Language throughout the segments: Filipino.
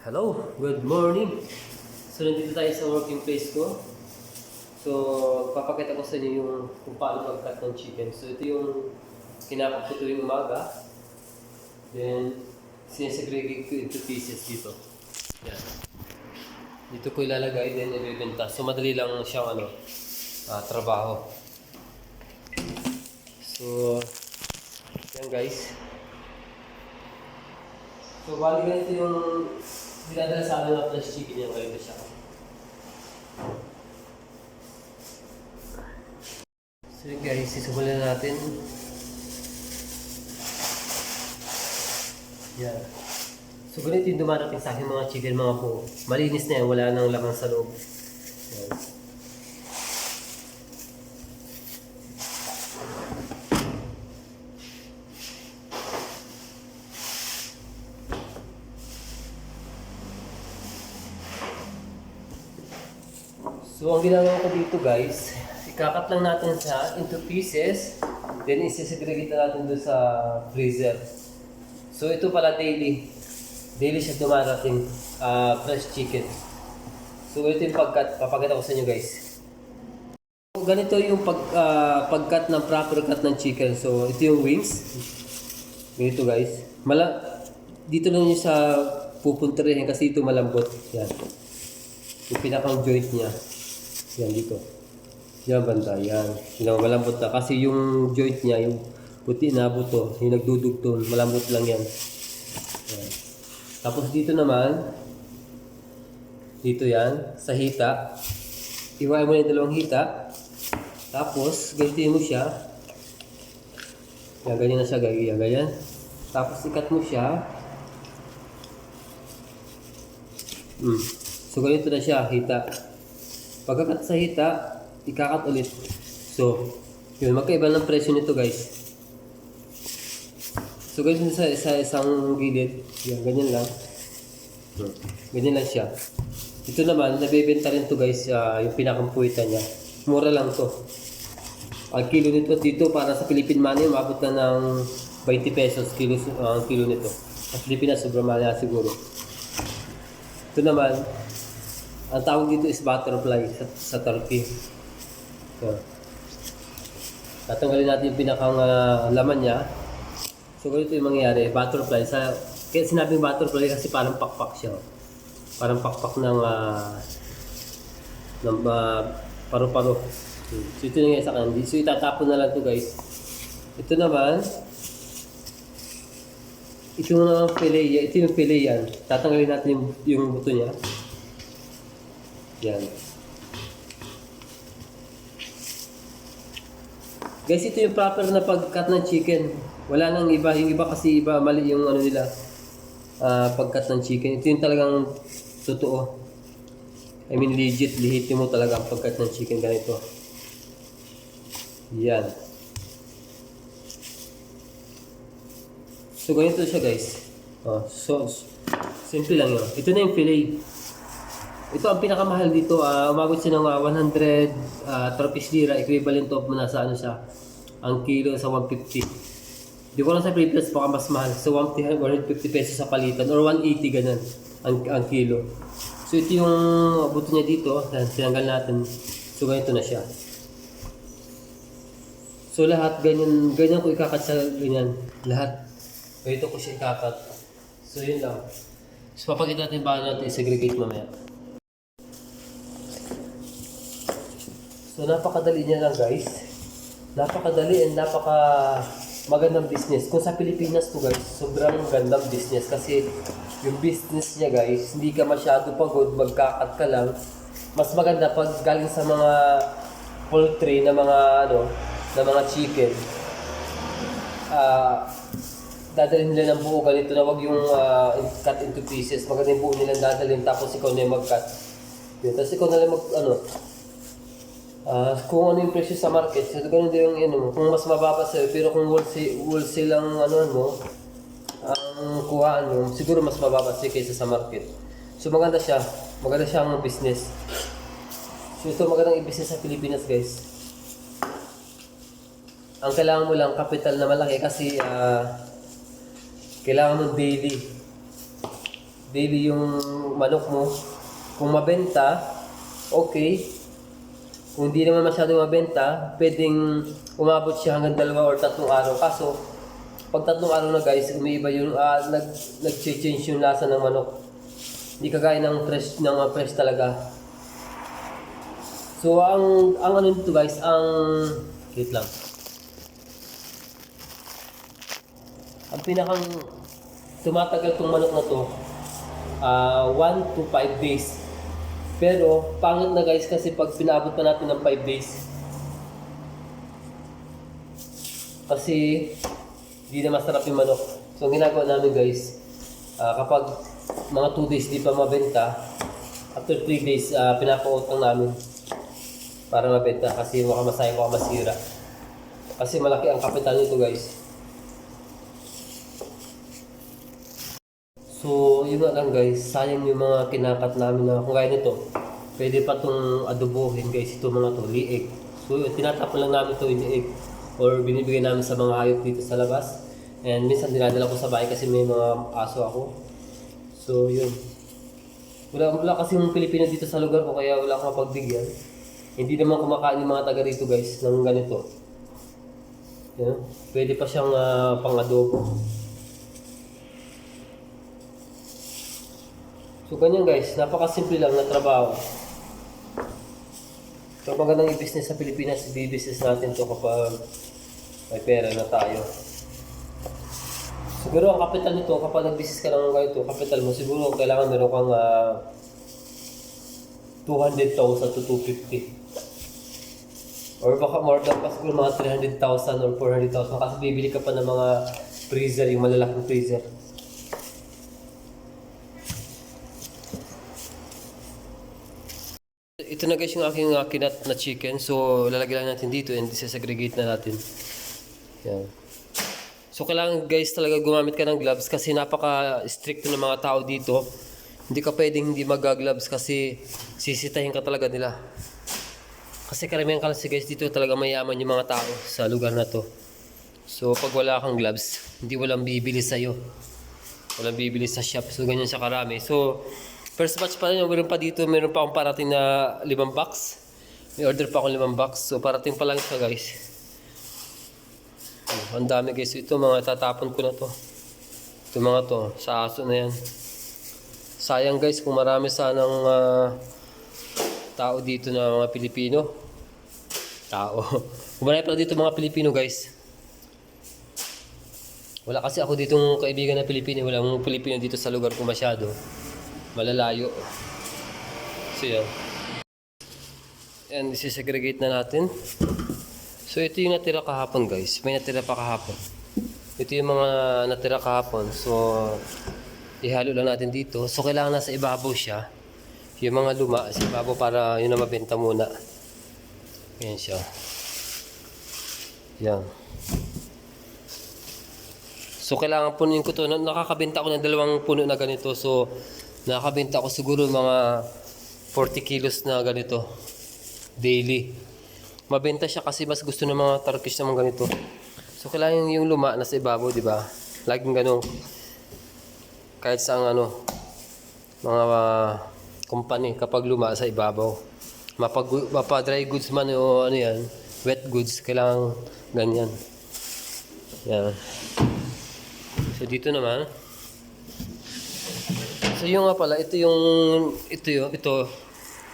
Hello, good morning. So, nandito tayo sa working place ko. So, papakita ko sa inyo yung kung paano mag-cut ng chicken. So, ito yung kinakap ko tuwing umaga. Then, sinesegregate ko into pieces dito. Yan. Dito ko ilalagay, then ibibenta. So, madali lang siyang ano, ah, trabaho. So, yan guys. So, bali ganito yung dinadala sa akin ng fresh chicken yan. Ganito siya. So yun guys, sisimulan na natin. Yan. So ganito yung dumarating sa akin mga chicken, mga po. Malinis na yan, wala nang laman sa loob. Yan. So, ang ginagawa ko dito guys, ikakat lang natin siya into pieces, then isisegregate na natin doon sa freezer. So, ito pala daily. Daily siya dumarating, ah, fresh chicken. So, ito yung pagkat, papakita ko sa inyo guys. So, ganito yung pag, ah, pagkat ng proper cut ng chicken. So, ito yung wings. Ganito guys. Mala, dito lang yung sa pupunterihin kasi ito malambot. Yan. Yung pinakang joint niya. Yan dito. Yan banda, yan. Yung malambot na. Kasi yung joint niya, yung puti na buto, yung nagdudugtong, malambot lang yan. yan. Tapos dito naman, dito yan, sa hita. Iwain mo na yung dalawang hita. Tapos, ganito mo siya. Yan, ganyan na siya, ganyan, ganyan. Tapos, ikat mo siya. Mm. So, ganito na siya, hita. Pagkakat sa hita, ikakat ulit. So, yun, magkaiba ng presyo nito guys. So, ganyan sa, sa isang gilid. Yan, ganyan lang. Ganyan lang siya. Ito naman, nabibenta rin to guys, ah, yung pinakampuwitan niya. Mura lang to. Ang kilo nito dito para sa Philippine money, umabot na ng 20 pesos kilo, ah, ang kilo nito. Sa Pilipinas, sobrang mahal na siguro. Ito naman, ang tawag dito is butterfly sa, sa Turkey. So, tatanggalin natin yung pinakang ah, laman niya. So, ganito yung mangyayari. Butterfly. Sa, kaya sinabing butterfly kasi parang pakpak siya. Parang pakpak ng ah, ng ah, paru-paro. So, ito yung sa kandy. So, itatapon na lang to guys. Ito naman, ito yung uh, fillet, ito yung fillet yan. Tatanggalin natin yung, yung buto niya. Yan. Guys, ito yung proper na pag-cut ng chicken. Wala nang iba. Yung iba kasi iba, mali yung ano nila. ah pag-cut ng chicken. Ito yung talagang totoo. I mean, legit, lihitin mo talaga ang pag-cut ng chicken ganito. Yan. So, ganito siya guys. Oh, so, simple lang yun. Ito na yung fillet. Ito ang pinakamahal dito. ah umabot siya ng ah, 100 uh, Turkish lira. Equivalent of nasa ano siya. Ang kilo sa 150. Di ko lang sa Pilipinas baka mas mahal. So 150 150 pesos sa palitan or 180 ganun ang, ang kilo. So ito yung buto niya dito. Yan, tinanggal natin. So ganito na siya. So lahat ganyan, ganyan ko ikakat sa ganyan. Lahat. Ganito ko siya ikakat. So yun lang. So papakita natin paano natin i-segregate mamaya. So napakadali niya lang guys. Napakadali and napaka magandang business. Kung sa Pilipinas to guys, sobrang gandang business kasi yung business niya guys, hindi ka masyado pagod, magkakat ka lang. Mas maganda pag galing sa mga poultry na mga ano, na mga chicken. Ah, dadalhin nila ng buo ganito na wag yung ah, cut into pieces. Maganda yung buo nila dadalhin tapos ikaw na yung mag-cut. Tapos ikaw na lang mag ano, Ah, kung ano yung presyo sa market, so ganun din yung ano mo. Kung mas mababa sa'yo, pero kung wholesale, wholesale ang ano mo, ang kuhaan mo, siguro mas mababa sa'yo kaysa sa market. So maganda siya. Maganda siyang business. So ito magandang i-business sa Pilipinas guys. Ang kailangan mo lang capital na malaki kasi ah, kailangan mo daily. daily yung manok mo. Kung mabenta, okay. Kung hindi naman masyadong mabenta, pwedeng umabot siya hanggang dalawa or tatlong araw. Kaso, pag tatlong araw na guys, umiiba yung, ah, nag, nag-change yung lasa ng manok. Hindi kagaya ng fresh, ng mga fresh talaga. So, ang, ang ano nito guys, ang, wait lang. Ang pinakang tumatagal tong manok na to, 1 to 5 days. Pero, pangit na guys kasi pag pinabot pa natin ng 5 days, kasi hindi na masarap yung manok. So, ang ginagawa namin guys, ah, kapag mga 2 days di pa mabenta, after 3 days, uh, pinapautang namin para mabenta kasi baka masayang baka masira. Kasi malaki ang kapital nito guys. So, yun nga lang guys, sayang yung mga kinakat namin na kung gaya nito. Pwede pa itong adobohin guys, ito mga to, liig. So, tinatapon lang namin ito liig. Or binibigay namin sa mga hayop dito sa labas. And minsan dinadala ko sa bahay kasi may mga aso ako. So, yun. Wala, wala kasi yung Pilipino dito sa lugar ko kaya wala akong mapagbigyan. Hindi naman kumakain yung mga taga rito guys ng ganito. Yan. Pwede pa siyang ah, pang-adobo. So ganyan guys, napakasimple lang na trabaho. So magandang i-business sa Pilipinas, i-business natin to kapag may pera na tayo. Siguro ang kapital nito, kapag nag-business ka ng ganito, kapital mo, siguro kailangan meron kang ah, 200,000 to 250. Or baka more than pa mga 300,000 or 400,000 kasi bibili ka pa ng mga freezer, yung malalaking freezer. Ito na guys yung aking uh, kinat na chicken. So, lalagyan lang natin dito and segregate na natin. Yan. So, kailangan guys talaga gumamit ka ng gloves kasi napaka-strict ng mga tao dito. Hindi ka pwedeng hindi mag-gloves kasi sisitahin ka talaga nila. Kasi karamihan kasi guys dito talaga mayaman yung mga tao sa lugar na to. So, pag wala kang gloves, hindi walang bibili sa'yo. Walang bibili sa shop. So, ganyan siya karami. So, first batch pa rin. Meron pa dito. Meron pa akong parating na limang box. May order pa akong limang box. So, parating pa lang siya guys. Oh, ang dami guys. Ito mga tatapon ko na to. Ito mga to. Sa aso na yan. Sayang guys kung marami sanang ah, tao dito na mga Pilipino. Tao. Kung marami pala dito mga Pilipino guys. Wala kasi ako ditong kaibigan na Pilipino. Wala mong Pilipino dito sa lugar ko masyado. Malalayo. So yan. Yan, isisegregate na natin. So ito yung natira kahapon guys. May natira pa kahapon. Ito yung mga natira kahapon. So ihalo lang natin dito. So kailangan nasa ibabaw siya. Yung mga luma sa ibabaw para yun na mabenta muna. Yan siya. Yan. So kailangan punuin ko to. Na- Nakakabenta ako ng dalawang puno na ganito. So nakakabenta ako siguro mga 40 kilos na ganito. Daily. Mabenta siya kasi mas gusto ng mga Turkish naman ganito. So kailangan yung, yung luma nasa ibabaw, di ba? Laging ganun. Kahit sa ano, mga uh, company kapag luma sa ibabaw. Mapag, mapa dry goods man o ano yan, wet goods, kailangan ganyan. Yan. So dito naman. So yung nga pala, ito yung ito yung ito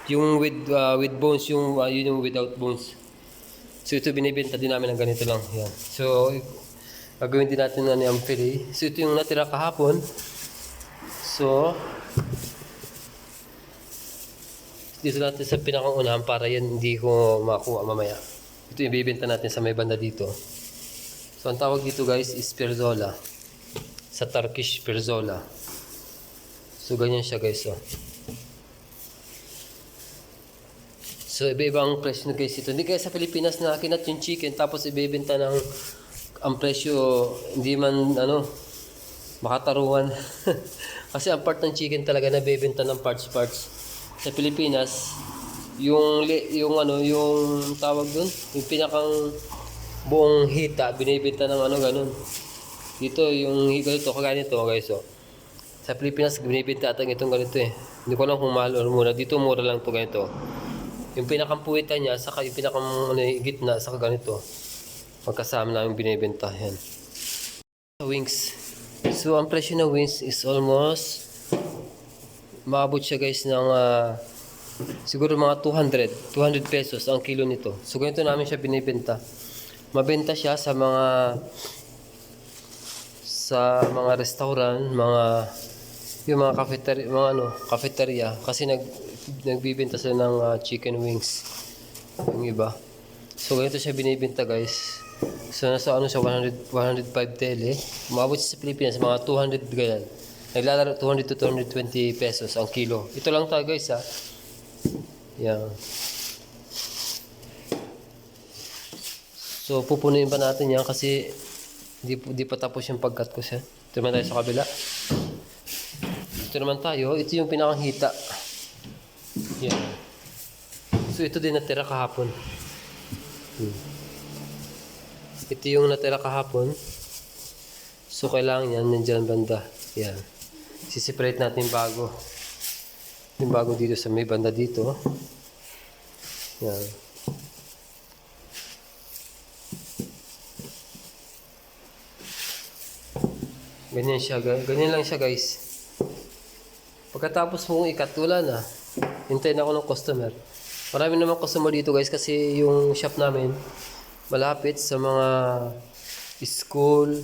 yung with uh, with bones yung uh, yun yung without bones. So ito binibenta din namin ng ganito lang. Yan. So gagawin din natin na ang fillet. So ito yung natira kahapon. So dito natin sa pinakang unahan para yan hindi ko makuha mamaya. Ito yung bibenta natin sa may banda dito. So ang tawag dito guys is perzola. Sa Turkish perzola. So ganyan siya guys oh. So iba-iba ang presyo na guys ito. Hindi kaya sa Pilipinas na kinat yung chicken tapos ibebenta ng ang presyo hindi man ano makataruan. Kasi ang part ng chicken talaga nabebenta ng parts parts. Sa Pilipinas yung yung ano yung tawag dun yung pinakang buong hita binibenta ng ano ganun dito yung hita ito kagaya nito guys oh Sa Pilipinas, binibenta ata itong ganito eh. Hindi ko alam kung or mura. Dito mura lang to ganito. Yung pinakampuwitan niya, saka yung pinakam ano, yung saka ganito. Magkasama namin binibenta. Yan. Wings. So, ang presyo ng wings is almost maabot siya guys ng ah, siguro mga 200 200 pesos ang kilo nito so ganito namin siya binibenta mabenta siya sa mga sa mga restaurant mga yung mga cafeteria mga ano cafeteria. Kasi nag nagbibenta sila ng ah, chicken wings. Yung iba. So ganito siya binibenta guys. So nasa ano siya 100 105 tele. Umabot siya sa Pilipinas mga 200 ganyan. Naglalaro 200 to 220 pesos ang kilo. Ito lang tayo guys ha yan so pupunuin pa natin yan kasi di, di pa tapos yung pagkat ko siya. Naman tayo sa kabila ito naman tayo ito yung pinakang hita yan so ito din natira kahapon Hmm. Ito yung natira kahapon. So, kailangan yan, nandyan banda. Yan. Sisiparate natin yung bago. Yung bago dito sa may banda dito. Yan. Ganyan siya, ga- ganyan lang siya guys. Pagkatapos mong ikat, wala na. Hintayin ako ng customer. Marami naman customer dito guys kasi yung shop namin malapit sa mga school,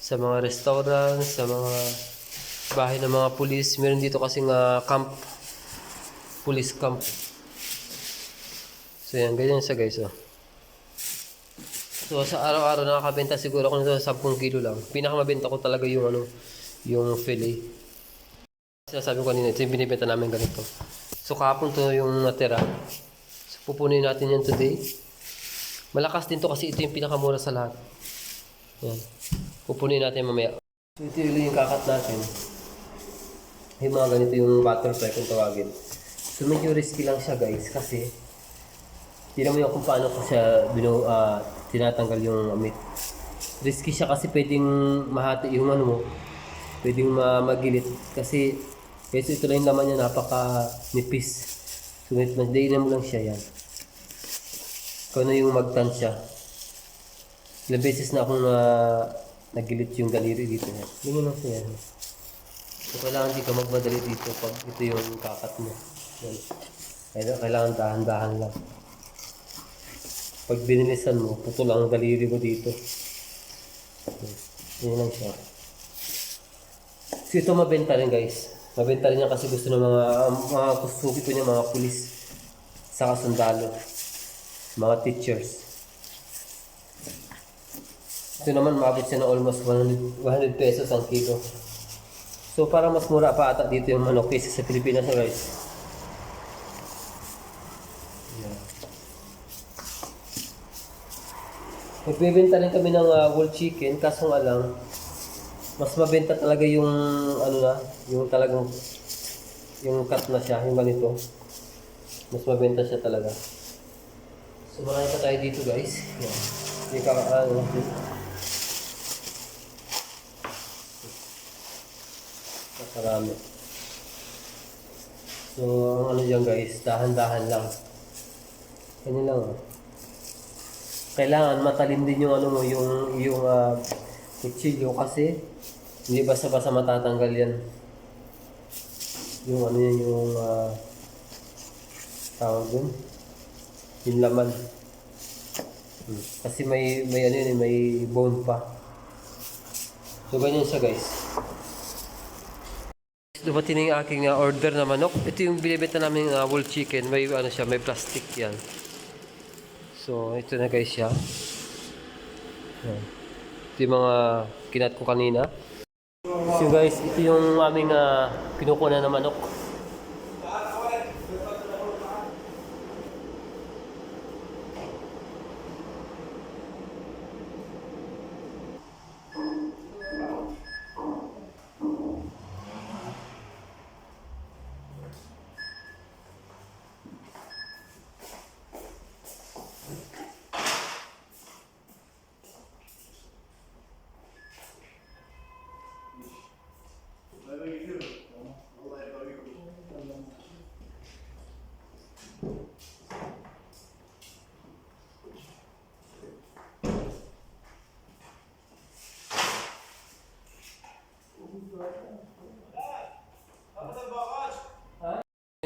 sa mga restaurant, sa mga bahay ng mga pulis. Meron dito kasi nga camp, police camp. So yan, ganyan siya guys. Oh. So sa araw-araw nakakabenta siguro ako nito 10 kilo lang. Pinakamabenta ko talaga yung ano, yung fillet. Sinasabi ko kanina, ito yung binibenta namin ganito. So kahapon to yung natira. So pupunin natin yan today. Malakas din to kasi ito yung pinakamura sa lahat. Yan. Pupunin natin mamaya. So ito yung kakat natin. Yung mga ganito yung butterfly kung tawagin. So medyo risky lang siya guys kasi Tignan mo yung kung paano ko siya binu, ah, tinatanggal yung meat. Risky siya kasi pwedeng mahati yung ano mo. Pwedeng ma magilit. Kasi kasi ito lang yung laman niya napaka nipis. So magdainan mo lang siya yan. Kung ano yung magtansya. Ilang beses na akong na nagilit yung daliri dito. Yan. Ganyan lang siya yan. So kailangan di ka magmadali dito pag ito yung kakat mo. Yan. Kaya kailangan dahan-dahan lang. Pag binilisan mo, putol ang daliri mo dito. Yan lang siya. So ito mabenta rin guys. Mabenta rin yan kasi gusto ng mga mga kusuki ko niya, mga pulis. Saka sundalo. Mga teachers. Ito naman maabot siya ng almost 100, 100 pesos ang kilo. So para mas mura pa ata dito yung manok kaysa sa Pilipinas guys. Yeah. Nagbebenta rin kami ng uh, whole chicken, kaso nga lang, mas mabenta talaga yung, ano na, yung talagang, yung cut na siya, yung ganito. Mas mabenta siya talaga. So marami pa tayo dito guys. Yan. Hindi ka, ano, Nakarami. So, ang ano dyan guys, dahan-dahan lang. Ganyan lang oh kailangan matalim din yung ano mo, yung yung uh, kutsilyo kasi hindi basta-basta matatanggal yan. Yung ano yan, yung uh, tawag dun, yung laman. Hmm. Kasi may may ano yun, eh, may bone pa. So ganyan siya guys. Dumating na yung aking uh, order na manok. Ito yung binibenta namin uh, whole chicken. May ano siya, may plastic yan. So, ito na guys siya. Ito yung mga kinat ko kanina. So guys, ito yung aming uh, kinukuha na manok.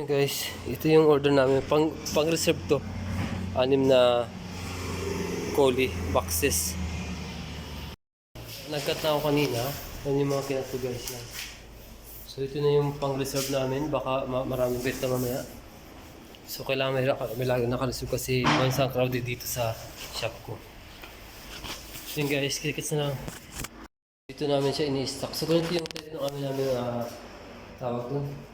Guys, ito yung order namin. Pang, pang reserve to. Anim na Collie boxes. Nagkat na ako kanina. Yan yung mga kinat guys yan. So ito na yung pang reserve namin. Baka ma- maraming beta mamaya. So kailangan may, may lagi naka-reserve kasi once ang crowded dito sa shop ko. So yun guys, kikits na lang. Dito namin siya ini-stock. So ganito yung type ng amin namin uh, tawag dun.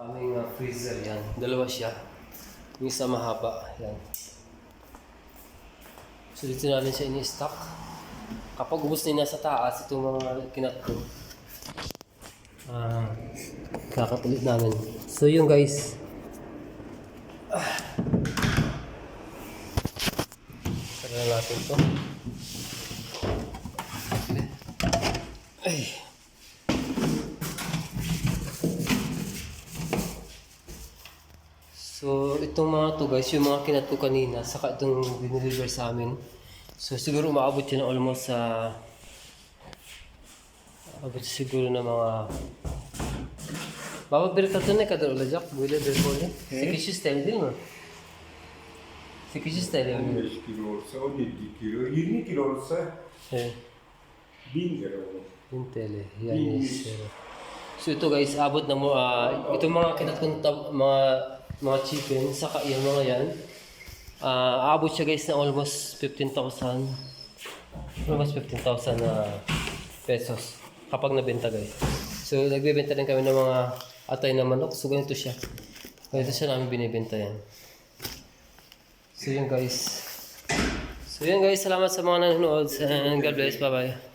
Aming uh, freezer yan. Dalawa siya. Yung isa mahaba. Yan. So dito namin siya ini-stock. Kapag ubos na yun nasa taas, itong mga kinat ko. Ah, kakapulit namin. So yung guys. Ah. Tara natin to. Ay. So, itong mga to guys, yung mga kinat ko kanina, saka itong dineliver sa amin. So, siguro umaabot yun almost sa... abot siguro na mga... Baba berita to na kadar olacak böyle bir böyle. 800 TL değil mi? 800 TL mi? 15 kilo olsa 17 kilo, 20 kilo olsa Evet. 1000 lira olur. 1000 TL. Yani Bin. zero. So ito guys, abot na mo, ah, itong mga kinat kong tab- mga, mga chicken, saka yung mga yan, ah, aabot siya guys na almost 15,000, almost 15,000 na pesos kapag nabenta guys. So nagbebenta din kami ng mga atay na manok, so ganito siya. Ganito siya namin binibenta yan. So yun guys. So yun guys, salamat sa mga nanonood and God bless, bye bye.